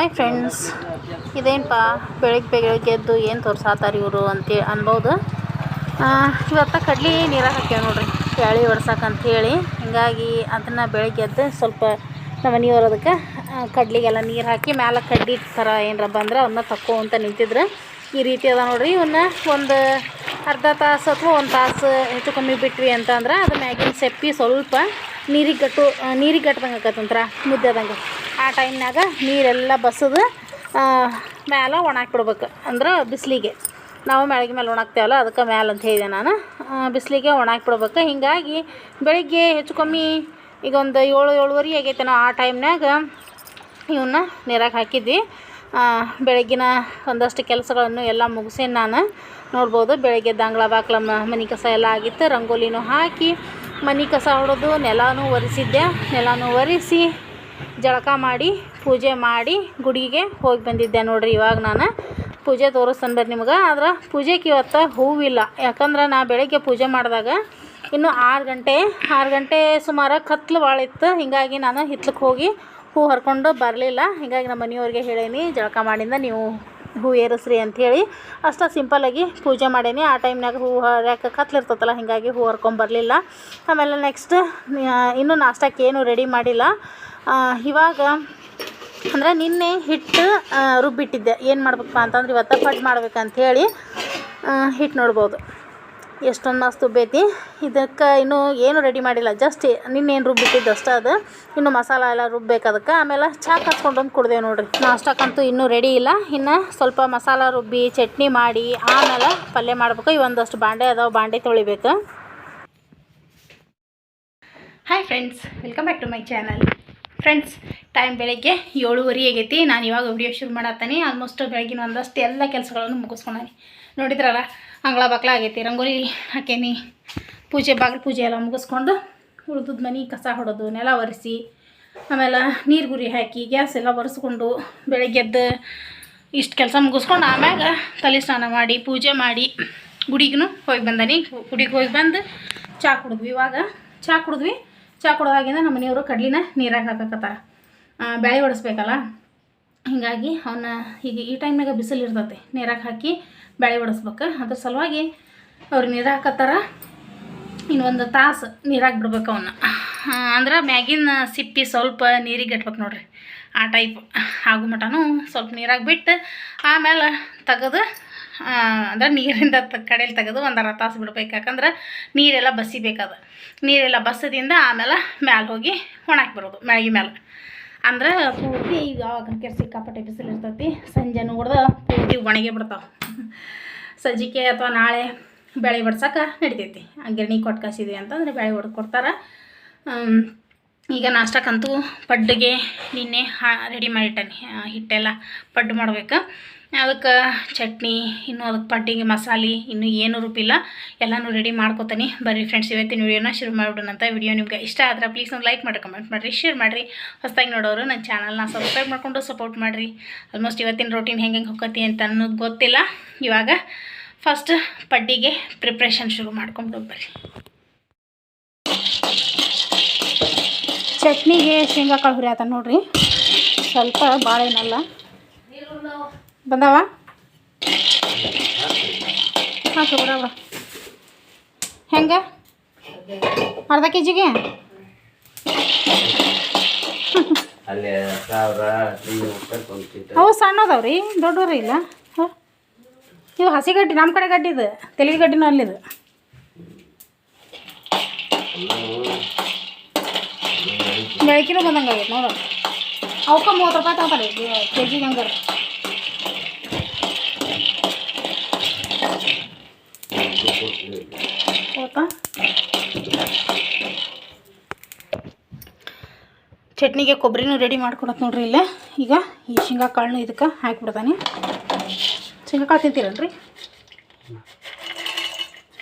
Hi friends ಇದೇನಪ್ಪ ಬೆಳಗ್ಗೆ ಬೆಳಗ್ಗೆ ಎದ್ದು ಏನು ತೋರ್ಸಾತಾರೆ ಇವರು ಅಂತೇಳಿ ಅನ್ಬೋದು. ಇವತ್ತ ಕಡ್ಲಿ ನೀರಾಗ ಹಾಕ್ಯಾವ ನೋಡ್ರಿ, ಬ್ಯಾಳಿ ಒಡ್ಸಕ್ಕಂಥೇಳಿ ಹಿಂಗಾಗಿ ಅದನ್ನು ಬೆಳಗ್ಗೆ ಎದ್ದು ಸ್ವಲ್ಪ ನಮ್ಮ ಅದಕ್ಕೆ ಕಡ್ಲಿಗೆಲ್ಲ ನೀರು ಹಾಕಿ ಮ್ಯಾಲೆ ಕಡ್ಡಿ ಥರ ಏನರ ಬಂದ್ರೆ ಅವನ್ನ ತಕ್ಕೋ ಅಂತ ನಿಂತಿದ್ರು. ಈ ರೀತಿ ಅದ ನೋಡ್ರಿ ಇವನ್ನ ಒಂದು ಅರ್ಧ ತಾಸು ಅಥವಾ ಒಂದು ತಾಸು ಹೆಚ್ಚು ಕಮ್ಮಿ ಬಿಟ್ವಿ ಅಂತಂದ್ರೆ ಅದು ಮ್ಯಾಗಿನ ಸೆಪ್ಪಿ ಸ್ವಲ್ಪ ನೀರಿಗೆ ಕಟ್ಟು ನೀರಿಗೆ ಕಟ್ಟದಂಗೆ ಆಕತ್ತಂತ್ರ ಮುದ್ದೆದಂಗೆ. ಆ ಟೈಮ್ನಾಗ ನೀರೆಲ್ಲ ಬಸದು ಮ್ಯಾಲ ಒಣಾಕ್ಬಿಡ್ಬೇಕು. ಅಂದ್ರೆ ಬಿಸಿಲಿಗೆ. ನಾವು ಮ್ಯಾಳಿಗೆ ಮೇಲೆ ಒಣಾಕ್ತೇವಲ್ಲ, ಅದಕ್ಕೆ ಮ್ಯಾಲ ಅಂತ ಹೇಳಿದೆ ನಾನು. ಬಿಸಿಲಿಗೆ ಒಣಾಕ್ಬಿಡ್ಬೇಕು. ಹೀಗಾಗಿ ಬೆಳಿಗ್ಗೆ ಹೆಚ್ಚು ಕಮ್ಮಿ ಈಗ ಒಂದು ಏಳು, ಏಳುವರೆ ಆಗೈತೆ ಆ ಟೈಮ್ನಾಗ ಇವನ್ನ ನೀರಾಗ ಹಾಕಿದ್ವಿ. ಬೆಳಗ್ಗಿನ ಒಂದಷ್ಟು ಕೆಲಸಗಳನ್ನು ಎಲ್ಲ ಮುಗಿಸಿ ನಾನು. ನೋಡ್ಬೋದು ಬೆಳಗ್ಗೆ ದಾಂಗ್ಳ ಬಾಕ್ಲಮ್ಮ ಮನೆ ಕಸ ಎಲ್ಲ ಆಗಿತ್ತು. ರಂಗೋಲಿನೂ ಹಾಕಿ ಮನೆ ಕಸ ಹೊಡೆದು ನೆಲನೂ ಒರೆಸಿದ್ದೆ. ನೆಲನೂ ಒರೆಸಿ ಜಳಕ ಮಾಡಿ, ಪೂಜೆ ಮಾಡಿ ಗುಡಿಗೆ ಹೋಗಿ ಬಂದಿದ್ದೆ ನೋಡಿರಿ ಇವಾಗ ನಾನು. ಪೂಜೆ ತೋರಿಸ್ತಾನೆ ಬರ್ರಿ ನಿಮ್ಗೆ. ಆದ್ರೆ ಪೂಜೆಗೆ ಇವತ್ತು ಹೂವಿಲ್ಲ. ಯಾಕಂದ್ರೆ ನಾ ಬೆಳಗ್ಗೆ ಪೂಜೆ ಮಾಡಿದಾಗ ಇನ್ನು ಆರು ಗಂಟೆ ಆರು ಗಂಟೆ ಸುಮಾರು ಕತ್ಲು ಭಾಳ ಇತ್ತು. ಹೀಗಾಗಿ ನಾನು ಹಿತ್ಲಕ್ಕೆ ಹೋಗಿ ಹೂ ಹರ್ಕೊಂಡು ಬರಲಿಲ್ಲ. ಹೀಗಾಗಿ ನಮ್ಮ ಮನೆಯವ್ರಿಗೆ ಹೇಳೀನಿ, ಜಳಕ ಮಾಡಿಂದ ನೀವು ಹೂ ಏರಿಸ್ರಿ ಅಂಥೇಳಿ ಅಷ್ಟು ಸಿಂಪಲಾಗಿ ಪೂಜೆ ಮಾಡೇನಿ. ಆ ಟೈಮ್ನಾಗ ಹೂ ಹರ್ಯಾಕ ಕತ್ಲಿರ್ತೈತಲ್ಲ ಹೀಗಾಗಿ ಹೂ ಹರ್ಕೊಂಬರ್ಲಿಲ್ಲ ಆಮೇಲೆ ನೆಕ್ಸ್ಟ್ ಇನ್ನೂ ನಾಷ್ಟಕ್ಕೆ ಏನು ರೆಡಿ ಮಾಡಿಲ್ಲ. ಇವಾಗ ಅಂದ್ರೆ ನಿನ್ನೆ ಹಿಟ್ಟು ರುಬ್ಬಿಟ್ಟಿದ್ದೆ. ಏನು ಮಾಡ್ಬೇಕಪ್ಪ ಅಂತಂದ್ರೆ ಇವತ್ತು ಪಡ್ ಮಾಡ್ಬೇಕಂತ ಹೇಳಿ ಹಿಟ್ಟು ನೋಡ್ಬೋದು. ಎಷ್ಟೊಂದು ಮಸ್ತ್ ಉಬ್ಬೈತಿ ಇದಕ್ಕೆ ಇನ್ನೂ ಏನು ರೆಡಿ ಮಾಡಿಲ್ಲ. ಜಸ್ಟ್ ನಿನ್ನೇನು ರುಬ್ಬಿಟ್ಟಿದ್ದು ಅಷ್ಟೇ ಅದು. ಇನ್ನು ಮಸಾಲ ಎಲ್ಲ ರುಬ್ಬೇಕು ಅದಕ್ಕೆ. ಆಮೇಲೆ ಚಾ ಕಚ್ಕೊಂಡೊಂದು ಕುಡ್ದೇವು ನೋಡಿರಿ. ನಾಷ್ಟಕ್ಕಂತೂ ಇನ್ನೂ ರೆಡಿ ಇಲ್ಲ. ಇನ್ನು ಸ್ವಲ್ಪ ಮಸಾಲ ರುಬ್ಬಿ, ಚಟ್ನಿ ಮಾಡಿ, ಆಮೇಲೆ ಪಲ್ಯ ಮಾಡ್ಬೇಕು. ಇವೊಂದಷ್ಟು ಬಾಂಡೆ ಅದಾವೆ. ಬಾಂಡೆ ತೊಳಿಬೇಕು. Hi friends welcome back to my channel friends time ಬೆಳಗ್ಗೆ ಏಳುವರೆ ಆಗೈತಿ. ನಾನು ಇವಾಗ ವಿಡಿಯೋ ಶುರು ಮಾಡತ್ತೀನಿ ಆಲ್ಮೋಸ್ಟ್ ಬೆಳಗಿನ ಒಂದಷ್ಟು ಎಲ್ಲ ಕೆಲಸಗಳನ್ನು ಮುಗಿಸ್ಕೊಂಡಾನಿ. ನೋಡಿದ್ರಲ್ಲ? ಅಂಗಳ ಬಾಕ್ಲ ಆಗೈತಿ. ರಂಗೋಲಿ ಹಾಕೇನಿ. ಪೂಜೆ ಬಾಗಿಲು ಪೂಜೆ ಎಲ್ಲ ಮುಗಿಸ್ಕೊಂಡು ಉಳ್ದದ ಮನೆ ಕಸ ಹೊಡೋದು, ನೆಲ ಒರೆಸಿ, ಆಮೇಲೆ ನೀರು ಗುರಿ ಹಾಕಿ, ಗ್ಯಾಸ್ ಎಲ್ಲ ಒರೆಸ್ಕೊಂಡು ಬೆಳಗ್ಗೆದ್ದು ಇಷ್ಟು ಕೆಲಸ ಮುಗಿಸ್ಕೊಂಡು ಆಮ್ಯಾಗ ತಲೆ ಸ್ನಾನ ಮಾಡಿ, ಪೂಜೆ ಮಾಡಿ ಗುಡಿಗೂ ಹೋಗಿ ಬಂದನಿ. ಗುಡಿಗೆ ಹೋಗಿ ಬಂದು ಚಹಾ ಕುಡಿದ್ವಿ. ಇವಾಗ ಚಹಾ ಕುಡಿದ್ವಿ. ಚಾ ಕುಡ್ದಾಗಿಂದ ನಮ್ಮ ಮನೆಯವರು ಕಡ್ಲಿನ ನೀರಾಗ ಹಾಕಕತ್ತಾರ. ಬೆಳೆ ಒಡಿಸ್ಬೇಕಲ್ಲ. ಹೀಗಾಗಿ ಅವನ್ನ ಈಗ ಈ ಟೈಮ್ನಾಗ ಬಿಸಿಲು ಇರ್ತೈತಿ. ನೀರಾಗ ಹಾಕಿ ಬ್ಯಾಳೆ ಒಡಿಸ್ಬೇಕು. ಅದ್ರ ಸಲುವಾಗಿ ಅವ್ರು ನೀರಾಕತ್ತಾರ ಇನ್ನೊಂದು ತಾಸು ನೀರಾಗ ಬಿಡ್ಬೇಕು ಅವನ್ನ ಅಂದ್ರೆ ಮ್ಯಾಗಿನ ಸಿಪ್ಪಿ ಸ್ವಲ್ಪ ನೀರಿಗೆ ಗಟ್ಬೇಕು ನೋಡ್ರಿ. ಆ ಟೈಪ್ ಆಗು ಮಟನೂ ಸ್ವಲ್ಪ ನೀರಾಗಿ ಬಿಟ್ಟು ಆಮೇಲೆ ತೆಗೆದು ಅಂದ್ರೆ ನೀರಿಂದ ಕಡೆಯಲ್ಲಿ ತೆಗೆದು ಒಂದು ಅರ್ಧ ತಾಸು ಬಿಡ್ಬೇಕು. ಯಾಕಂದ್ರೆ ನೀರೆಲ್ಲ ಬಸಿಬೇಕದು. ನೀರೆಲ್ಲ ಬಸದಿಂದ ಆಮೇಲೆ ಮ್ಯಾಲೆ ಹೋಗಿ ಒಣಾಕಿ ಬರೋದು ಮ್ಯಾಗಿ ಮೇಲೆ ಅಂದ್ರೆ ಪೂರ್ತಿ ಈಗ ಅವಾಗ ಸಿಕ್ಕಾಪಟ್ಟೆ ಬಿಸಿಲು ಇರ್ತೈತಿ ಸಂಜೆ ನೋಡ್ದೆ ಪೂರ್ತಿ ಒಣಗಿ ಬಿಡ್ತಾವೆ. ಸಜ್ಜಿಗೆ ಅಥವಾ ನಾಳೆ ಬೆಳೆ ಬಡ್ಸೋಕೆ ನಡಿತೈತಿ. ಗಿರಣಿ ಕೊಟ್ಟು ಕಸಿದ್ವಿ ಅಂತಂದ್ರೆ ಬೆಳೆ ಹೊಡ್ದು ಕೊಡ್ತಾರೆ. ಈಗ ನಾಷ್ಟಕ್ಕಂತೂ ಪಡ್ಡಿಗೆ ನಿನ್ನೆ ಹಾ ರೆಡಿ ಮಾಡಿಟ್ಟನಿ. ಹಿಟ್ಟೆಲ್ಲ ಪಡ್ಡು ಮಾಡ್ಬೇಕು. ಅದಕ್ಕೆ ಚಟ್ನಿ, ಇನ್ನು ಅದಕ್ಕೆ ಪಡ್ಡಿಗೆ ಮಸಾಲೆ, ಇನ್ನು ಏನು ರೂಪಿಲ್ಲ ಎಲ್ಲನೂ ರೆಡಿ ಮಾಡ್ಕೊತೀನಿ. ಬರ್ರಿ ಫ್ರೆಂಡ್ಸ್ ಇವತ್ತಿನ ವೀಡಿಯೋನ ಶುರು ಮಾಡಿಬಿಡೋಣಂತ ವಿಡಿಯೋ ನಿಮ್ಗೆ ಇಷ್ಟ ಆದ್ರೆ ಪ್ಲೀಸ್ ಒಂದು ಲೈಕ್ ಮಾಡಿ ಕಮೆಂಟ್ ಮಾಡಿರಿ ಶೇರ್ ಮಾಡಿರಿ. ಹೊಸದಾಗಿ ನೋಡೋರು ನನ್ನ ಚಾನಲ್ನ ಸಬ್ಸ್ಕ್ರೈಬ್ ಮಾಡಿಕೊಂಡು ಸಪೋರ್ಟ್ ಮಾಡಿರಿ. ಆಲ್ಮೋಸ್ಟ್ ಇವತ್ತಿನ ರೊಟೀನ್ ಹೆಂಗೆ ಹೆಂಗೆ ಹೋಗತಿ ಅಂತ ಅನ್ನೋದು ಗೊತ್ತಿಲ್ಲ. ಇವಾಗ ಫಸ್ಟ್ ಪಡ್ಡಿಗೆ ಪ್ರಿಪ್ರೇಷನ್ ಶುರು ಮಾಡ್ಕೊಂಡು ಬರ್ರಿ ಚಟ್ನಿಗೆ ಶೇಂಗಾ ಕಾಳು ಹುರಿಯಾತ ನೋಡ್ರಿ. ಸ್ವಲ್ಪ ಬಾಳೆನಲ್ಲ. ಬಂದಾವ? ಹಾಂ ಬಿಡವ ಹೆಂಗೆ? ಅರ್ಧ ಕೆ ಜಿಗೆ ಅವು ಸಣ್ಣದವ್ರಿ ದೊಡ್ಡವ್ರಿ ಇಲ್ಲ. ಇವು ಹಸಿ ಗಡ್ಡಿ ನಮ್ಮ ಕಡೆ ಗಡ್ಡಿ ಇದು ತೆಲಿಗೆ ಗಡ್ಡಿನೂ ಅಲ್ಲಿದು. ಬೆಳಕಿನೂ ಬಂದಂಗೆ ಆಗೈತೆ ನೋಡು. ಅವಕ್ಕೆ ಮೂವತ್ತು ರೂಪಾಯಿ ತಗೋತಾರೆ ಕೆ ಜಿಗೆ ಹಂಗಾರೆ. ಹೌದಾ ಚಟ್ನಿಗೆ ಕೊಬ್ಬರಿನೂ ರೆಡಿ ಮಾಡ್ಕೊಡತ್ತೆ ನೋಡ್ರಿ ಇಲ್ಲೇ. ಈಗ ಈ ಶೇಂಗಾ ಕಾಳನ್ನು ಇದಕ್ಕೆ ಹಾಕಿಬಿಡ್ತಾನೆ. ಶೇಂಗಾ ಕಾಳು ತಿಂತೀರಲ್ರಿ?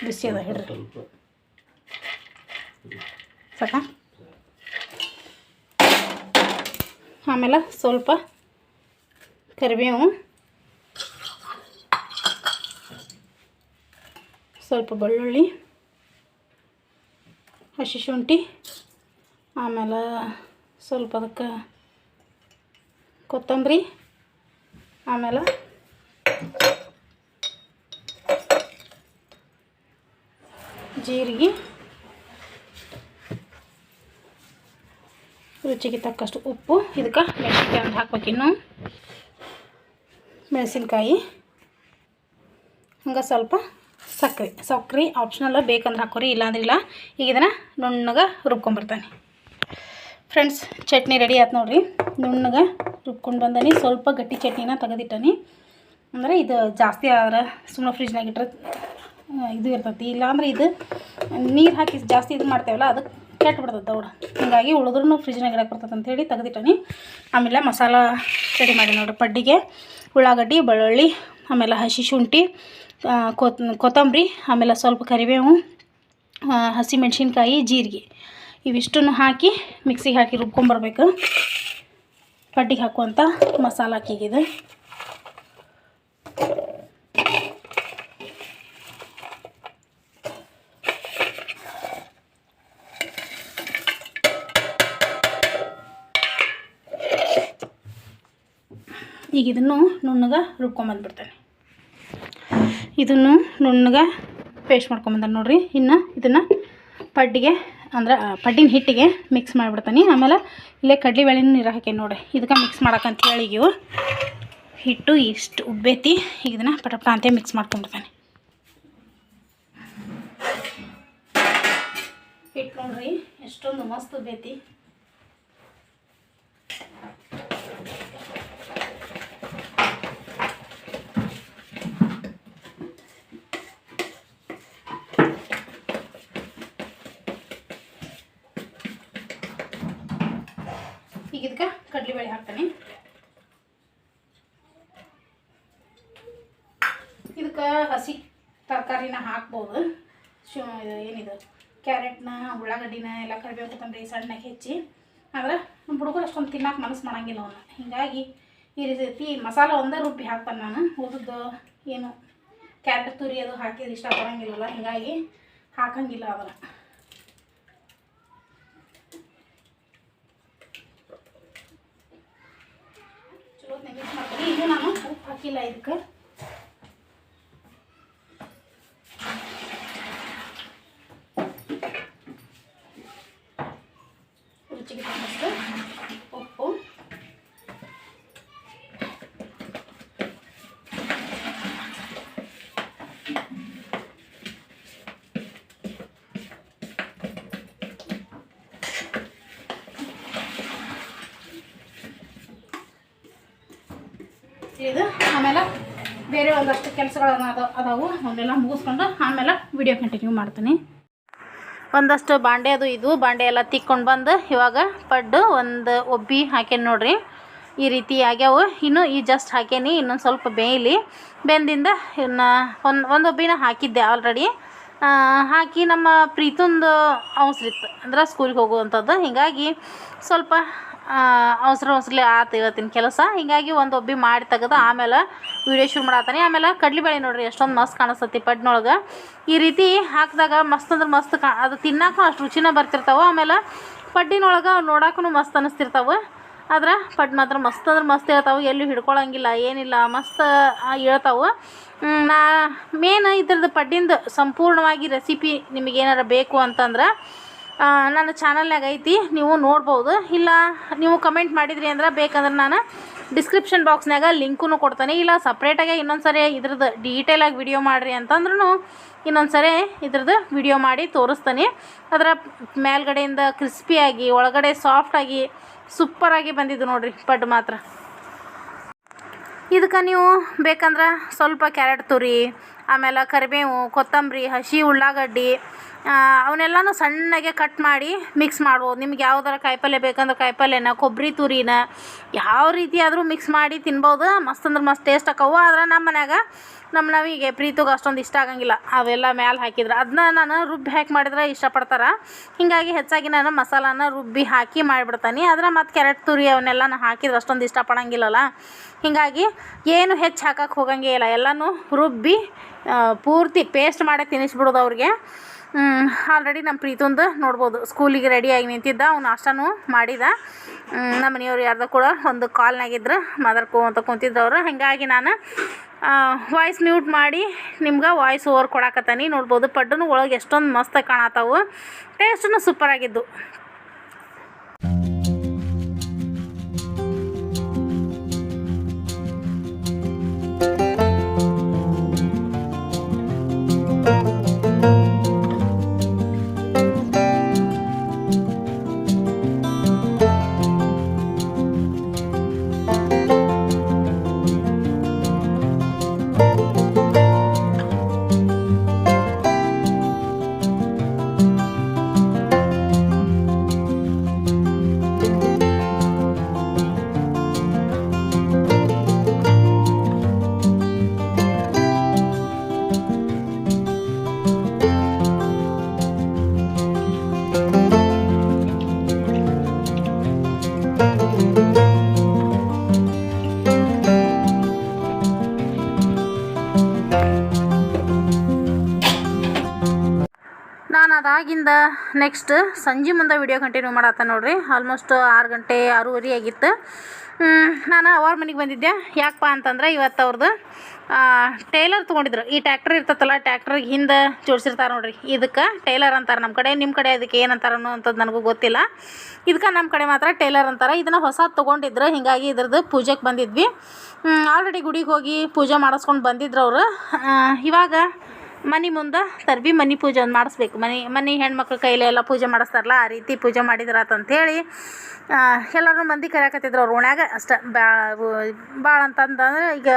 ಬಿಸಿ ಅದ ಹಿಡ್ರಿ ಸಾಕ? ಆಮೇಲೆ ಸ್ವಲ್ಪ ಕರಿಬೇವು. ಸ್ವಲ್ಪ ಬೆಳ್ಳುಳ್ಳಿ. ಹಸಿ ಶುಂಠಿ, ಆಮೇಲೆ ಸ್ವಲ್ಪ ಅದಕ್ಕೆ ಕೊತ್ತಂಬರಿ, ಆಮೇಲೆ ಜೀರಿಗೆ. ರುಚಿಗೆ ತಕ್ಕಷ್ಟು ಉಪ್ಪು, ಇದಕ್ಕೆ ಮೆಣಸಿನ್ಕಾಯಿ ಒಂದು ಹಾಕ್ಬೇಕು ಇನ್ನು. ಮೆಣಸಿನ್ಕಾಯಿ. ಹಂಗೆ ಸ್ವಲ್ಪ ಸಕ್ಕರೆ ಸಕ್ಕರೆ ಆಪ್ಷನಲ್ಲ ಬೇಕಂದ್ರೆ ಹಾಕೋರಿ ಇಲ್ಲಾಂದ್ರೆ ಇಲ್ಲ ಈಗ ಇದನ್ನು ನುಣ್ಣಗೆ ರುಬ್ಕೊಂಬರ್ತಾನೆ ಫ್ರೆಂಡ್ಸ್ ಚಟ್ನಿ ರೆಡಿ ಆಯ್ತು ನೋಡಿರಿ. ನುಣ್ಣಗೆ ರುಬ್ಕೊಂಡು ಬಂದಾನಿ, ಸ್ವಲ್ಪ ಗಟ್ಟಿ ಚಟ್ನಿನ ತೆಗೆದಿಟ್ಟಾನಿ. ಅಂದರೆ ಇದು ಜಾಸ್ತಿ ಆದ್ರೆ ಸುಮ್ಮನೆ ಫ್ರಿಜ್ನಾಗ ಇಟ್ಟರೆ ಇದು ಇರ್ತೈತಿ. ಇಲ್ಲಾಂದ್ರೆ ಇದು ನೀರು ಹಾಕಿ ಜಾಸ್ತಿ ಇದು ಮಾಡ್ತೇವಲ್ಲ, ಅದು ಕೆಟ್ಟು ಬಿಡ್ತದೆ ದೌಡ. ಹೀಗಾಗಿ ಉಳಿದ್ರೂ ಫ್ರಿಜ್ನಾಗ ಇಡಕ್ಕೆ ಬರ್ತದೆ ಅಂತೇಳಿ ತೆಗೆದಿಟ್ಟಾನೆ. ಆಮೇಲೆ ಮಸಾಲ ರೆಡಿ ಮಾಡಿ ನೋಡಿರಿ. ಪಡ್ಡಿಗೆ ಉಳ್ಳಾಗಡ್ಡಿ, ಬೆಳ್ಳುಳ್ಳಿ, ಆಮೇಲೆ ಹಸಿ ಶುಂಠಿ ಕೊತ್, ಕೊತ್ತಂಬರಿ, ಆಮೇಲೆ ಸ್ವಲ್ಪ ಕರಿಬೇವು ಹಸಿಮೆಣ್ಸಿನ್ಕಾಯಿ, ಜೀರಿಗೆ. ಇವಿಷ್ಟನ್ನು ಹಾಕಿ ಮಿಕ್ಸಿಗೆ ಹಾಕಿ ರುಬ್ಕೊಂಬರ್ಬೇಕು. ಪಡ್ಡಿಗೆ ಹಾಕುವಂಥ ಮಸಾಲ ಹಾಕಿಗಿದೆ. ಈಗ ಇದನ್ನು ನುಣ್ಣಗೆ ರುಬ್ಕೊಂಬಂದ್ಬಿಡ್ತೇನೆ. ಇದನ್ನು ನುಣ್ಣಗೆ ಪೇಸ್ಟ್ ಮಾಡ್ಕೊಂಬಂದ ನೋಡಿರಿ. ಇನ್ನು ಇದನ್ನು ಪಡ್ಡಿಗೆ, ಅಂದ್ರೆ ಪಡ್ಡಿನ ಹಿಟ್ಟಿಗೆ ಮಿಕ್ಸ್ ಮಾಡಿಬಿಡ್ತಾನೆ. ಆಮೇಲೆ ಇಲ್ಲೇ ಕಡ್ಲಿ ಬೇಳೆನೂ ನೀರು ಹಾಕಿ ನೋಡ್ರಿ. ಇದಕ್ಕೆ ಮಿಕ್ಸ್ ಮಾಡಕ್ಕಂತ ಹೇಳಿ ಇವು. ಹಿಟ್ಟು ಇಷ್ಟು ಉಬ್ಬೇತಿ ಈಗ ಇದನ್ನು ಪಟಪಟ ಅಂತೇ ಮಿಕ್ಸ್ ಮಾಡ್ಕೊಂಡ್ಬಿಡ್ತಾನೆ. ಹಿಟ್ಟು ನೋಡ್ರಿ, ಎಷ್ಟೊಂದು ಮಸ್ತ್ ಉಬ್ಬೈತಿ. ಕಡ್ಲಿ ಕಡಲೆಬೇಳೆ ಹಾಕ್ತೀನಿ. ಇದಕ್ಕೆ ಹಸಿ ತರಕಾರಿನ ಹಾಕ್ಬೋದು. ಶು ಇದು ಏನಿದು? ಕ್ಯಾರೆಟ್ನ, ಉಳ್ಳಾಗಡ್ಡಿನ ಎಲ್ಲ ಕರಿಬೇವು ಕೊತ್ತಂಬರಿ ಸಣ್ಣಗೆ ಹೆಚ್ಚಿ. ಆದ್ರೆ ನಮ್ಮ ಹುಡುಗರು ಅಷ್ಟೊಂದು ತಿನ್ನಕ್ಕೆ ಮನಸ್ಸು ಮಾಡಂಗಿಲ್ಲ ಅವನ್ನ ಹೀಗಾಗಿ ಈ ರೀತಿ ಮಸಾಲೆ ಒಂದೇ ರುಬ್ಬಿ ಹಾಕ್ತಾನೆ ನಾನು. ಉಳಿದು ಏನು ಕ್ಯಾರೆಟ್ ತುರಿ ಅದು ಹಾಕಿದ್ರೆ ಇಷ್ಟಪಡೋಂಗಿಲ್ಲಲ್ಲ ಹೀಗಾಗಿ ಹಾಕಂಗಿಲ್ಲ ಅದನ್ನು ಚಲೋ ಮಿಕ್ಸ್ ಮಾಡ್ತೀನಿ ಇದು ನಾನು ಉಪ್ಪು ಹಾಕಿಲ್ಲ ಇದಕ್ಕೆ ರುಚಿಗೆ ತಕ್ಕಷ್ಟು ಉಪ್ಪು ಇದು ಆಮೇಲೆ ಬೇರೆ ಒಂದಷ್ಟು ಕೆಲಸಗಳನ್ನ ಅದ ಅದಾವು, ಅವನ್ನೆಲ್ಲ ಮುಗಿಸ್ಕೊಂಡು ಆಮೇಲೆ ವಿಡಿಯೋ ಕಂಟಿನ್ಯೂ ಮಾಡ್ತೀನಿ. ಒಂದಷ್ಟು ಬಾಂಡೆ ಅದು ಇದು, ಬಾಂಡೆ ಎಲ್ಲ ತಿಕ್ಕೊಂಡು ಬಂದು ಇವಾಗ ಪಡ್ಡು ಒಂದು ಒಬ್ಬಿ ಹಾಕೇನಿ ನೋಡ್ರಿ. ಈ ರೀತಿ ಆಗ್ಯಾವು. ಇನ್ನು ಈ ಜಸ್ಟ್ ಹಾಕೇನಿ ಇನ್ನೊಂದು ಸ್ವಲ್ಪ ಬೇಯಲಿ. ಬೆಂದಿಂದ ಇನ್ನು ಒಂದು ಒಂದು ಒಬ್ಬಿನ ಹಾಕಿದ್ದೆ ಆಲ್ರೆಡಿ ಹಾಕಿ ನಮ್ಮ ಪ್ರೀತಂದು ಅವಸರಿತ್ತು ಅಂದ್ರೆ ಸ್ಕೂಲಿಗೆ ಹೋಗುವಂಥದ್ದು ಹೀಗಾಗಿ ಸ್ವಲ್ಪ ಅವಸರ ಅವಸರಲಿ ಆತು ಇವತ್ತಿನ ಕೆಲಸ. ಹೀಗಾಗಿ ಒಂದು ಒಬ್ಬಿ ಮಾಡಿ ತೆಗೆದು ಆಮೇಲೆ ವಿಡಿಯೋ ಶುರು ಮಾಡತ್ತಾನೆ ಆಮೇಲೆ ಕಡ್ಲಿಬೇಳೆ ನೋಡ್ರಿ, ಎಷ್ಟೊಂದು ಮಸ್ತ್ ಕಾಣಿಸ್ತತಿ ಪಡ್ನೊಳಗೆ ಈ ರೀತಿ ಹಾಕಿದಾಗ ಮಸ್ತ್ ಅಂದ್ರೆ ಮಸ್ತ್ ಕಾ, ಅದು ತಿನ್ನಕ್ಕೂ ಅಷ್ಟು ರುಚಿನ ಬರ್ತಿರ್ತಾವೆ. ಆಮೇಲೆ ಪಡ್ಡಿನೊಳಗೆ ನೋಡೋಕ್ಕೂ ಮಸ್ತ್ ಅನ್ನಿಸ್ತಿರ್ತಾವೆ ಆದ್ರೆ ಪಡ್ ಮಾತ್ರ ಮಸ್ತ್ ಅಂದ್ರೆ ಮಸ್ತ್ ಹೇಳ್ತಾವೆ. ಎಲ್ಲೂ ಹಿಡ್ಕೊಳಂಗಿಲ್ಲ, ಏನಿಲ್ಲ, ಮಸ್ತ್ ಹೇಳ್ತಾವೆ. ನಾ ಮೇನ್ ಇದ್ರದ್ದು ಪಡ್ಡಿಂದು ಸಂಪೂರ್ಣವಾಗಿ ರೆಸಿಪಿ ನಿಮಗೆ ಏನಾರ ಬೇಕು ಅಂತಂದ್ರೆ ನನ್ನ ಚಾನಲ್ನಾಗ ಐತಿ, ನೀವು ನೋಡ್ಬೋದು. ಇಲ್ಲ, ನೀವು ಕಮೆಂಟ್ ಮಾಡಿದ್ರಿ ಅಂದ್ರೆ ಬೇಕಂದ್ರೆ ನಾನು ಡಿಸ್ಕ್ರಿಪ್ಷನ್ ಬಾಕ್ಸ್ನಾಗ ಲಿಂಕೂ ಕೊಡ್ತಾನೆ. ಇಲ್ಲ ಸಪ್ರೇಟಾಗಿ ಇನ್ನೊಂದು ಸರಿ ಇದ್ರದ್ದು ಡೀಟೇಲಾಗಿ ವಿಡಿಯೋ ಮಾಡಿರಿ ಅಂತಂದ್ರೂ ಇನ್ನೊಂದು ಸರಿ ಇದ್ರದ್ದು ವಿಡಿಯೋ ಮಾಡಿ ತೋರಿಸ್ತಾನೆ. ಅದರ ಮೇಲ್ಗಡೆಯಿಂದ ಕ್ರಿಸ್ಪಿಯಾಗಿ ಒಳಗಡೆ ಸಾಫ್ಟಾಗಿ ಸೂಪರಾಗಿ ಬಂದಿದ್ದು ನೋಡಿರಿ ಪಡ್ಡು ಮಾತ್ರ. ಇದಕ್ಕೆ ನೀವು ಬೇಕಂದ್ರೆ ಸ್ವಲ್ಪ ಕ್ಯಾರೆಟ್ ತುರಿ ಆಮೇಲೆ ಕರಿಬೇವು, ಕೊತ್ತಂಬರಿ, ಹಸಿ ಉಳ್ಳಾಗಡ್ಡಿ ಅವನ್ನೆಲ್ಲನೂ ಸಣ್ಣಗೆ ಕಟ್ ಮಾಡಿ ಮಿಕ್ಸ್ ಮಾಡ್ಬೋದು. ನಿಮ್ಗೆ ಯಾವ್ದಾರ ಕಾಯಿಪಲ್ಯ ಬೇಕಂದ್ರೆ ಕಾಯಿಪಲ್ಯನ ಕೊಬ್ಬರಿ ತುರಿನ, ಯಾವ ರೀತಿ ಆದರೂ ಮಿಕ್ಸ್ ಮಾಡಿ ತಿನ್ಬೋದು. ಮಸ್ತ್ ಅಂದ್ರೆ ಮಸ್ತ್ ಟೇಸ್ಟ್ ಆಕವು ಆದ್ರೆ ನಮ್ಮ ಮನ್ಯಾಗ ನಮ್ಮ ನಾವಿಗೆ ಪ್ರೀತಿಗೆ ಅಷ್ಟೊಂದು ಇಷ್ಟ ಆಗಂಗಿಲ್ಲ. ಅವೆಲ್ಲ ಮ್ಯಾಲೆ ಹಾಕಿದ್ರೆ. ಅದನ್ನ ನಾನು ರುಬ್ಬಿ ಹಾಕಿ ಮಾಡಿದ್ರೆ ಇಷ್ಟಪಡ್ತಾರೆ. ಹೀಗಾಗಿ ಹೆಚ್ಚಾಗಿ ನಾನು ಮಸಾಲಾನ ರುಬ್ಬಿ ಹಾಕಿ ಮಾಡಿಬಿಡ್ತೀನಿ. ಆದ್ರೆ ಮತ್ತು ಕ್ಯಾರೆಟ್ ತುರಿ ಅವನ್ನೆಲ್ಲ ನಾನು ಹಾಕಿದ್ರೆ ಅಷ್ಟೊಂದು ಇಷ್ಟಪಡೋಂಗಿಲ್ಲಲ್ಲ. ಹೀಗಾಗಿ ಏನು ಹೆಚ್ಚು ಹಾಕಕ್ಕೆ ಹೋಗಂಗೇ ಇಲ್ಲ. ಎಲ್ಲನೂ ರುಬ್ಬಿ ಪೂರ್ತಿ ಪೇಸ್ಟ್ ಮಾಡೇ ತಿನ್ನಿಸ್ಬಿಡೋದು ಅವ್ರಿಗೆ. ಆಲ್ರೆಡಿ ನಮ್ಮ ಪ್ರೀತೊಂದು ನೋಡ್ಬೋದು. ಸ್ಕೂಲಿಗೆ ರೆಡಿಯಾಗಿ ನಿಂತಿದ್ದ, ಅವ್ನು ನಾಷ್ಟನೂ ಮಾಡಿದ. ನಮ್ಮ ಮನೆಯವ್ರು ಯಾರ್ದೋ ಕೂಡ ಒಂದು ಕಾಲ್ನಾಗಿದ್ರು ಮಾತಾಡ್ಕೊ ಅಂತ ಕುಂತಿದ್ರು ಅವರು ಹಾಗಾಗಿ ನಾನು ವಾಯ್ಸ್ ಮ್ಯೂಟ್ ಮಾಡಿ ನಿಮ್ಗೆ ವಾಯ್ಸ್ ಓವರ್ ಕೊಡಾಕತ್ತಾನೆ. ನೋಡ್ಬೋದು ಪಡ್ಡನು ಒಳಗೆ ಎಷ್ಟೊಂದು ಮಸ್ತ್ ಕಾಣತ್ತಾವು ಟೇಸ್ಟೂ ಸೂಪರ್ ಅದಾಗಿಂದ ನೆಕ್ಸ್ಟ್ ಸಂಜೆ ಮುಂದೆ ವಿಡಿಯೋ ಕಂಟಿನ್ಯೂ ಮಾಡತ್ತ ನೋಡ್ರಿ. ಆಲ್ಮೋಸ್ಟ್ ಆರು ಗಂಟೆ ಆರೂವರೆ ಆಗಿತ್ತು. ನಾನು ಅವ್ರ ಮನೆಗೆ ಬಂದಿದ್ದೆ. ಯಾಕಪ್ಪ ಅಂತಂದ್ರೆ ಇವತ್ತು ಅವ್ರದ್ದು ಟೈಲರ್ ತೊಗೊಂಡಿದ್ರು. ಈ ಟ್ಯಾಕ್ಟ್ರ್ ಇರ್ತೈತಲ್ಲ ಟ್ಯಾಕ್ಟ್ರಿಗೆ ಹಿಂದೆ ಜೋಡಿಸಿರ್ತಾರೆ ನೋಡ್ರಿ. ಇದಕ್ಕೆ ಟೈಲರ್ ಅಂತಾರೆ ನಮ್ಮ ಕಡೆ. ನಿಮ್ಮ ಕಡೆ ಅದಕ್ಕೆ ಏನಂತಾರೆ ಅನ್ನೋಂಥದ್ದು ನನಗೂ ಗೊತ್ತಿಲ್ಲ. ಇದಕ್ಕೆ ನಮ್ಮ ಕಡೆ ಮಾತ್ರ ಟೈಲರ್ ಅಂತಾರೆ. ಇದನ್ನು ಹೊಸ ತೊಗೊಂಡಿದ್ರು. ಹಿಂಗಾಗಿ ಇದ್ರದ್ದು ಪೂಜೆಗೆ ಬಂದಿದ್ವಿ. ಆಲ್ರೆಡಿ ಗುಡಿಗೆ ಹೋಗಿ ಪೂಜೆ ಮಾಡಿಸ್ಕೊಂಡು ಬಂದಿದ್ರು ಅವರು. ಇವಾಗ ಮನೆ ಮುಂದೆ ತರ್ಬಿ ಮನೆ ಪೂಜೆ ಒಂದು ಮಾಡಿಸ್ಬೇಕು. ಮನೆ ಮನೆ ಹೆಣ್ಮಕ್ಳ ಕೈಲಿ ಎಲ್ಲ ಪೂಜೆ ಮಾಡಿಸ್ತಾರಲ್ಲ, ಆ ರೀತಿ ಪೂಜೆ ಮಾಡಿದ್ರಾತಂಥೇಳಿ ಎಲ್ಲರೂ ಮಂದಿ ಕರೆಯಕತ್ತಿದ್ರು ಅವ್ರ ಓಣ್ಯಾಗ ಅಷ್ಟೇ ಭಾಳ ಅಂತಂದ್ರೆ ಈಗ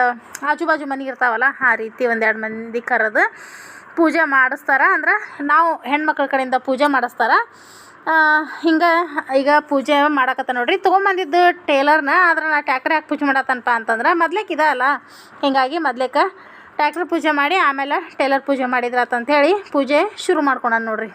ಆಜು ಬಾಜು ಮನೆಗೆ ಇರ್ತಾವಲ್ಲ, ಆ ರೀತಿ ಒಂದೆರಡು ಮಂದಿ ಕರೆದು ಪೂಜೆ ಮಾಡಿಸ್ತಾರ. ಅಂದ್ರೆ ನಾವು ಹೆಣ್ಮಕ್ಳ ಕಡೆಯಿಂದ ಪೂಜೆ ಮಾಡಿಸ್ತಾರ. ಹಿಂಗೆ, ಈಗ ಪೂಜೆ ಮಾಡಕತ್ತ ನೋಡ್ರಿ. ತೊಗೊಂಬಂದಿದ್ದು ಟೇಲರ್ನ, ಆದ್ರೆ ನಾ ಟ್ಯಾಕ್ಟ್ರಿ ಯಾಕೆ ಪೂಜೆ ಮಾಡತ್ತನಪ್ಪ ಅಂತಂದ್ರೆ, ಮೊದ್ಲೇಕ್ ಇದಲ್ಲ ಹಿಂಗಾಗಿ ಮೊದ್ಲೇಕ ಟ್ಯಾಕ್ಟ್ರ್ ಪೂಜೆ ಮಾಡಿ ಆಮೇಲೆ ಟೇಲರ್ ಪೂಜೆ ಮಾಡಿದ್ರಾತಂತ ಹೇಳಿ ಪೂಜೆ ಶುರು ಮಾಡ್ಕೊಳ ನೋಡ್ರಿ.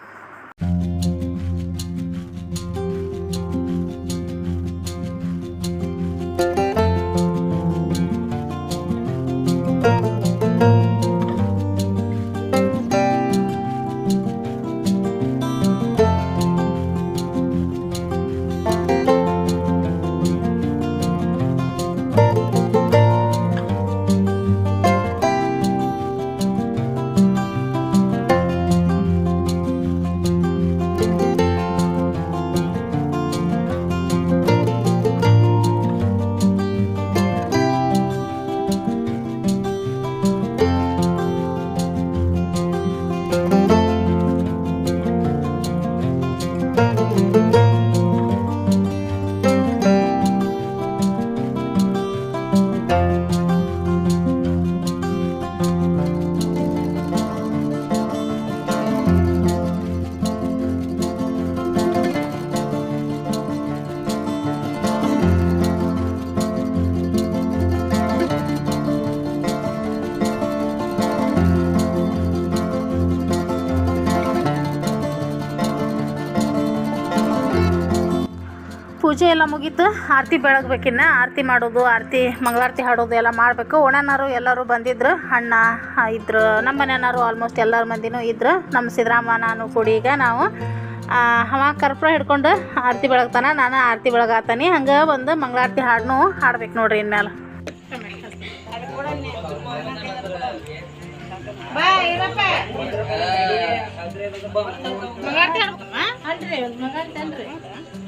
ಪೂಜೆ ಎಲ್ಲ ಮುಗೀತು. ಆರತಿ ಬೆಳಗ್ಬೇಕಿನ್ನ ಆರತಿ ಮಾಡೋದು ಆರತಿ ಮಂಗಳಾರತಿ ಹಾಡೋದು ಎಲ್ಲ ಮಾಡಬೇಕು. ಒಣನಾರು ಎಲ್ಲರೂ ಬಂದಿದ್ರು. ಅಣ್ಣ ಇದ್ರು. ನಮ್ಮ ಮನೆಯವರು ಆಲ್ಮೋಸ್ಟ್ ಎಲ್ಲರ ಮಂದಿನೂ ಇದ್ರು. ನಮ್ಮ ಸಿದ್ದರಾಮ ನಾನು ಕೂಡಿ ಈಗ ನಾವು ಅವ ಕರ್ಪೂರ ಹಿಡ್ಕೊಂಡು ಆರತಿ ಬೆಳಗ್ತಾನ. ನಾನು ಆರತಿ ಬೆಳಗಾತಾನೆ. ಹಂಗೆ ಒಂದು ಮಂಗಳಾರತಿ ಹಾಡನ್ನು ಹಾಡ್ಬೇಕು ನೋಡ್ರಿ ಇನ್ಮೇಲೆ. ಮಂಗಳಾರತಿ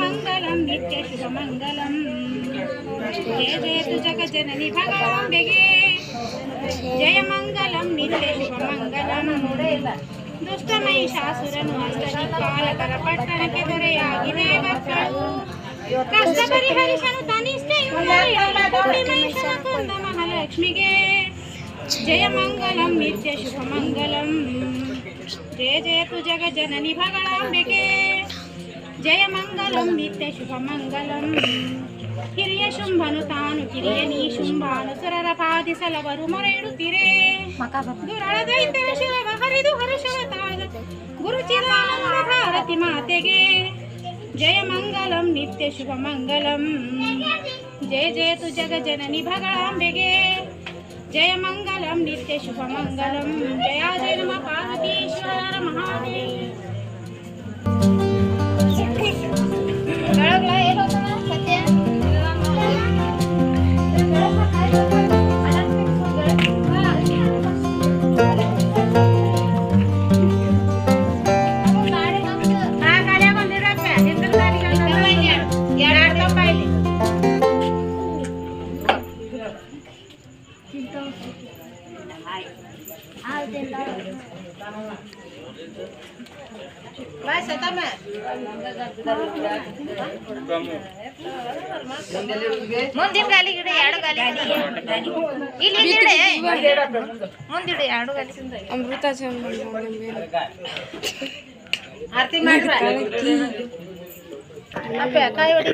ಮಂಗಲಂ ನಿತ್ಯ ಶುಭ ಮಂಗಲಂ ಜಯ ಜಯ ತು ಜಗ ಜನನಿ ಭಗಳಾಂಬೆಗೆ ಜಯ ಮಂಗಲಂ ನಿತ್ಯ ಶುಭ ಮಂಗಲಂ ದುಷ್ಟ ಮಹಿಷಾಸುರನು ಅಷ್ಟದಿಕ್ಪಾಲಕರ ಪಟ್ಟಣಕ್ಕೆ ದೊರೆಯಾಗಿದೆ ಮಕ್ಕಳು ಕಷ್ಟ ಪರಿಹರಿಸಲು ತನಿಷ್ಠೆಯಿಂದ ಕೋಟಿ ಮಹಿಷನ ಕೊಂದ ಮಹಾಲಕ್ಷ್ಮಿಗೆ ಜಯ ಮಂಗಲಂ ನಿತ್ಯ ಶುಭ ಮಂಗಲಂ ಜಯ ಜಯತು ಜಗ ಜನನಿ ಭಗಳಾಂಬೆಗೆ ಜಯ ಮಂಗಲಂ ನಿತ್ಯ ಶುಭ ಮಂಗಲಂ ಹಿರಿಯ ಶುಂಭನು ತಾನು ಕಿರಿಯ ನೀ ಶುಂಭಾನು ಸುರರ ಪಾದಿಸಲವರು ಮೊರೆ ಇಡುತ್ತೀರೇ ದುರಳ ದೈತ್ಯರ ಶಿವ ಹರಿದು ಹರುಷವ ತಾಗ ಗುರು ಚಿದಾನಂದ ಭಾರತಿ ಮಾತೆಗೆ ಜಯ ಮಂಗಲಂ ನಿತ್ಯ ಶುಭ ಮಂಗಲಂ ಜಯ ಜಯತು ಜಗ ಜನನಿ ಭಗಳಾಂಬೆಗೆ ಜಯ ಮಂಗಲಂ ನಿತ್ಯ ಶುಭ ಮಂಗಲಂ ಜಯ ಜಯ ನಮ ಪಾರ್ವತೀಶ್ವರ ಮಹಾದೇವ Bye. ಮುಂದಿನ ಗಾಲಿ ಗಿಡ ಎರಡು ಗಾಲಿ ಇಲ್ಲಿ ಇಲ್ಲಿ. ಮುಂದಿಡು ಎರಡು ಗಾಲಿ. ಅಮೃತ ಆರತಿ ಮಾಡ್ರ? ಕಾಯಿ ಹೊಡಿ.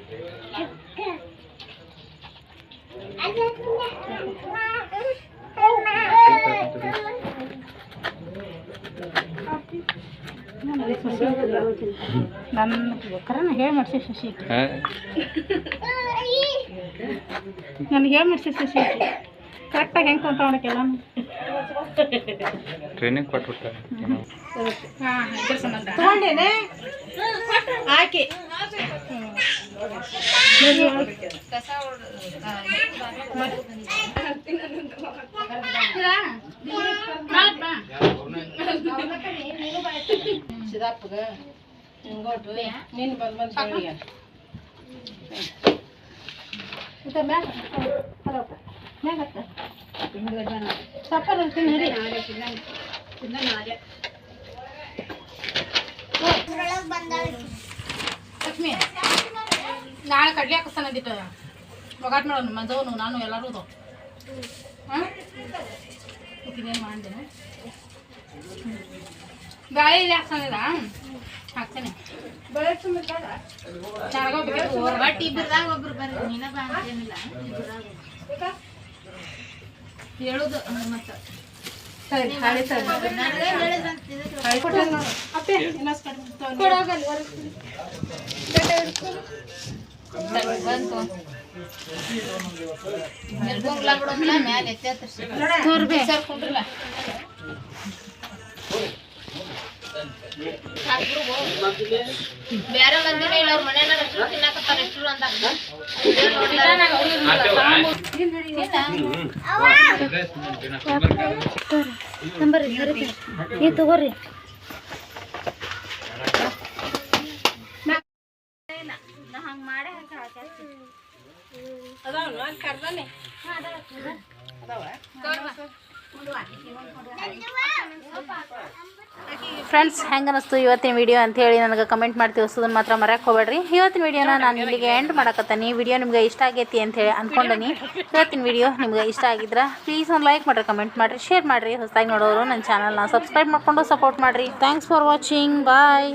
ನನ್ನ ಕರನ ಹೇಳಿ ಮಾಡ್ಸಿ ಶಶಿ. ಹಾ. ನನಗೆ ಹೇಳಿ ಮಾಡ್ಸಿ ಶಶಿ. ಕರೆಕ್ಟಾಗಿ ಹೆಂಗೆ ಕೊಂಡ್ಕೊಳಕ್ಕೆಲ್ಲ ಟ್ರೈನಿಂಗ್ ಕೊಟ್ಬಿಟ್ಟಾರೆ. ಹಾಂ ಇದ್ರ ಸಂಬಂಧ. ಆಕೆ ಸಪ್ಪರ್ ಇರ್ತೀನಿ ನಡಿ. ಲಕ್ಷ್ಮಿ ನಾಳೆ ಕಡ್ಲಿ ಹಾಕಿಸ್ತಾನೆ ಅಂದಿಟ್ಟು ಒಗಾಟ್ ಮಾಡೋಣ ಮಜವನು ನಾನು ಎಲ್ಲರೂ ಹಾಂ ಮಾಡಿದೆ? ಗಾಳಿ ಇಲ್ಲಿ ಹಾಕ್ತಾನಿಲ್ಲ ಹಾಕ್ತೇನೆ ಬಟ್ ಇಬ್ಬರದಾಗ ಒಬ್ರು ಬರ್ರಿ ನೀನ ಬಾ ಅಂತೇನಿಲ್ಲ ಇಬ್ಬರದಾಗ ಹೇಳುದು ಮತ್ತೆ ಸರಿ ಹಾಳಿ ಸರಿ ನನಗೆ ಹೇಳಿದ್ರಂತ ಇದಕ್ಕೆ ಅಪ್ಪೆ ಇನ್ನಷ್ಟು ಕಡಿಮೆ ಬಂತು ನಿರ್ಗೊಂಗ್ಲ ಬಿಡೋದಿಲ್ಲ ಮ್ಯಾಲೆ ಎತ್ತಿ ಸರ್ ಕುಂಡ್ರಲ್ಲ ಬೇರೆ ಮಂದಿನ ಇಲ್ಲ ಅವ್ರ ಮನೆಯಲ್ಲ ಎಷ್ಟು ತಿನ್ನಕತ್ತಾರ ಎಷ್ಟು ಅಂತ ನೀವು ತಗೋರಿ ಫ್ರೆಂಡ್ಸ್, ಹೆಂಗೆ ಅನ್ನಿಸ್ತು ಇವತ್ತಿನ ವಿಡಿಯೋ ಅಂತ ಹೇಳಿ ನನಗೆ ಕಮೆಂಟ್ ಮಾಡಿ ತಿಳಿಸೋದನ್ನ ಮಾತ್ರ ಮರೆಯಕ್ಕೆ ಹೋಗ್ಬೇಡ್ರಿ. ಇವತ್ತಿನ ವೀಡಿಯೋನ ನಾನು ಇಲ್ಲಿಗೆ ಎಂಡ್ ಮಾಡಕತ್ತೀನಿ. ವಿಡಿಯೋ ನಿಮ್ಗೆ ಇಷ್ಟ ಆಗೈತಿ ಅಂತ ಹೇಳಿ ಇವತ್ತಿನ ವಿಡಿಯೋ ನಿಮ್ಗೆ ಇಷ್ಟ ಆಗಿದ್ರೆ ಪ್ಲೀಸ್ ಒಂದು ಲೈಕ್ ಮಾಡಿರಿ ಕಮೆಂಟ್ ಮಾಡಿರಿ ಶೇರ್ ಮಾಡಿರಿ. ಹೊಸದಾಗಿ ನೋಡೋರು ನನ್ನ ಚಾನಲ್ನ ಸಬ್ಸ್ಕ್ರೈಬ್ ಮಾಡ್ಕೊಂಡು ಸಪೋರ್ಟ್ ಮಾಡಿರಿ. Thanks for watching bye